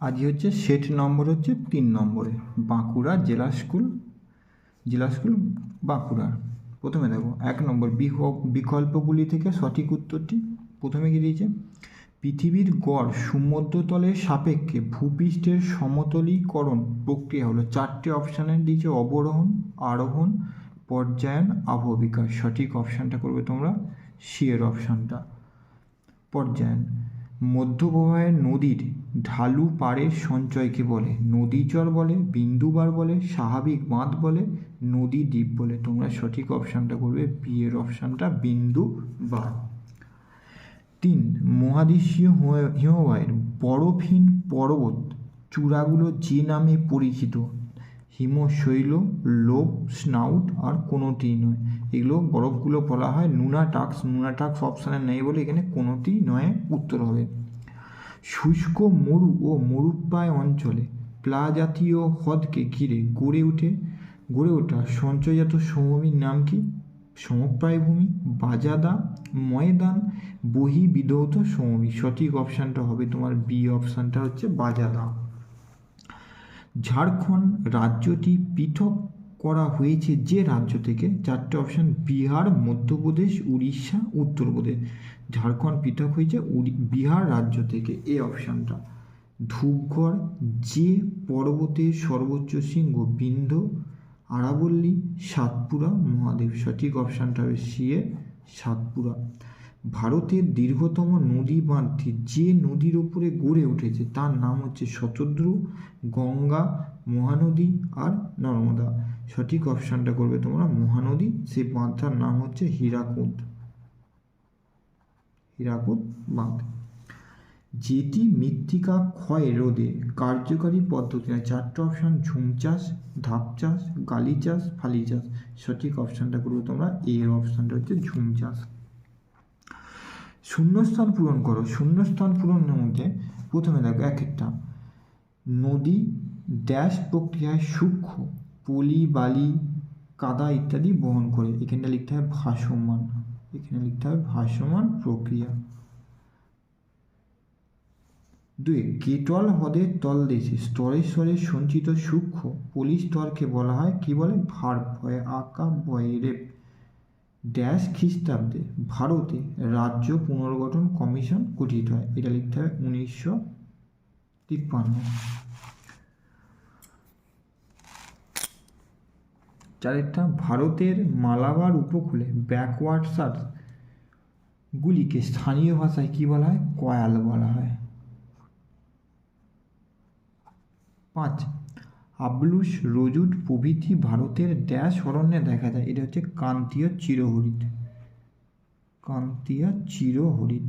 আজকে হচ্ছে set number হচ্ছে তিন নম্বরে, বাঁকুড়া জেলা স্কুল জেলা স্কুল বাঁকুড়া। প্রথমে দেখো, এক নম্বর বিকল্পগুলি থেকে সঠিক উত্তরটি প্রথমে কি দিয়েছে? পৃথিবীর গড় সমুদ্রতলের সাপেক্ষে ভূপৃষ্ঠের সমতলীকরণ প্রক্রিয়া হলো চারটে অপশানে দিয়েছে অবরোহণ, আরোহণ, পর্যায়ন আবহবিকাশ সঠিক অপশানটা করবে তোমরা সি এর অপশানটা। পর্যায়ন। মধ্যপ্রবাহের নদীর ঢালু পাড়ের সঞ্চয়কে বলে, নদীচর বলে, বিন্দুবার বলে, স্বাভাবিক বাঁধ বলে, নদী দ্বীপ বলে। তোমরা সঠিক অপশানটা করবে, বি এর অপশানটা বিন্দু বার তিন, মহাদেশীয় হিমবাহের বরফহীন পর্বত চূড়াগুলো যে নামে পরিচিত হিমশৈল লোভ স্নাউট আর কোনোটিই নয়। এগুলো বরফগুলো বলা হয় নুনা টাক্স। নুনা টাক্স অপশানে নেই বলে এখানে কোনোটি নয় উত্তর হবে। শুষ্ক মরু ও মরুপ্রায় অঞ্চলে প্লা জাতীয় হ্রদকে ঘিরে গড়ে উঠে গড়ে ওঠা সঞ্চয়জাত সমভূমির নাম কি? সমপ্রায় ভূমি বাজাদা, ময়দান বহি বিধৌত সমভূমি। সঠিক অপশানটা হবে তোমার বি অপশানটা হচ্ছে বাজাদা। ঝাড়খণ্ড রাজ্যটি পৃথক করা হয়েছে যে রাজ্য থেকে চারটে অপশান বিহার, মধ্যপ্রদেশ, উড়িষ্যা, উত্তরপ্রদেশ। ঝাড়খণ্ড পৃথক হয়েছে বিহার রাজ্য থেকে এই অপশানটা ধূপগড়, যে পর্বতের সর্বোচ্চ শৃঙ্গ বিন্ধ আরাবল্লী, সাতপুরা, মহাদেব। সঠিক অপশানটা হবে সি এ সাতপুরা। ভারতের দীর্ঘতম নদী বাঁধটি যে নদীর উপরে গড়ে উঠেছে তার নাম হচ্ছে শতদ্রু, গঙ্গা, মহানদী আর নর্মদা। সঠিক অপশানটা করবে তোমরা, মহানদী। সেই বাঁধটার নাম হচ্ছে হীরাকুদ। হীরাকুদ বাঁধ যেটি মৃত্তিকা ক্ষয় রোধে কার্যকারী পদ্ধতি নয়। চারটে অপশান, ঝুম চাষ, ধাপ চাষ, গালি চাষ, ফালি চাষ। সঠিক অপশানটা করবে তোমরা, এর অপশানটা হচ্ছে ঝুম চাষ। শূন্যস্থান পূরণ করো। শূন্যস্থান পূরণের মধ্যে প্রথমে দেখো এক একটা। নদী, ড্যাশ প্রক্রিয়ায় সূক্ষ্ম, পলি, বালি, কাদা ইত্যাদি বহন করে। এখানটা লিখতে হবে ভাসমান। এখানে লিখতে হবে ভাসমান প্রক্রিয়া। দুই কেটল হ্রদের তলদেশে স্তরে স্তরে সঞ্চিত সূক্ষ্ম পলি স্তরকে বলা হয়, কি বলে? ভার, ভয়ে আঁকা ভয়ে, রেপ। ড্যাশ খ্রিস্টাব্দে ভারতে রাজ্য পুনর্গঠন কমিশন গঠিত হয়। এটা লিখতে হবে উনিশশো তিপ্পান্ন। চারেরটা ভারতের মালাবার উপকূলে ব্যাকওয়ার্ডসার গুলিকে স্থানীয় ভাষায় কি বলা হয়? কয়াল বলা হয়। পাঁচ আবলুস রজুট প্রভৃতি ভারতের ড্যাশ অরণ্যে দেখা যায়। এটা হচ্ছে কান্তীয় চিরহরিৎ কান্তীয় চিরহরিৎ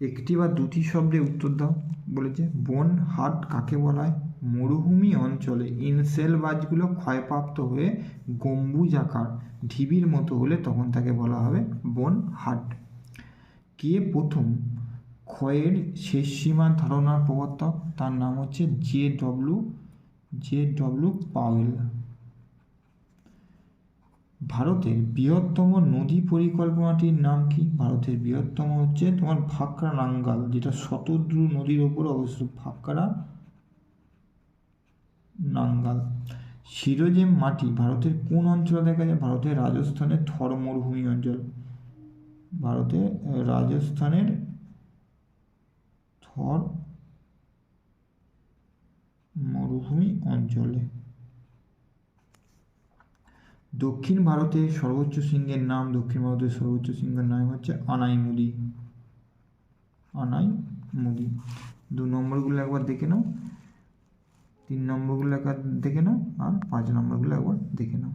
একটি বা দুটি শব্দে উত্তর দাও। বলেছে, বন হাট কাকে বলা হয় মরুভূমি অঞ্চলে ইনসেল বাজগুলো ক্ষয়প্রাপ্ত হয়ে গম্বুজ আকার, ঢিবির মতো হলে তখন তাকে বলা হবে বন হাট। কে প্রথম ক্ষয়ের শেষ সীমা ধারণার প্রবর্তক, তার নাম হচ্ছে J W J W Powell. ভারতের বৃহত্তম নদী পরিকল্পনাটির নাম কি? ভারতের বৃহত্তম হচ্ছে তোমার ভাকরা নাঙ্গাল, যেটা শতদ্রু নদীর ওপর অবস্থিত, ভাকরা নাঙ্গাল। শিরোজেম মাটি ভারতের কোন অঞ্চলে দেখা যায়? ভারতের রাজস্থানের থর মরুভূমি অঞ্চল। ভারতের রাজস্থানের থর মরুভূমি অঞ্চলে। দক্ষিণ ভারতের সর্বোচ্চ সিংহের নাম, দক্ষিণ ভারতের সর্বোচ্চ সিংহের নাম হচ্ছে আনাইমুদি আনাইমুদি দু নম্বরগুলো একবার দেখে নাও। তিন নম্বরগুলো একবার দেখে নাও আর পাঁচ নম্বরগুলো একবার দেখে নাও।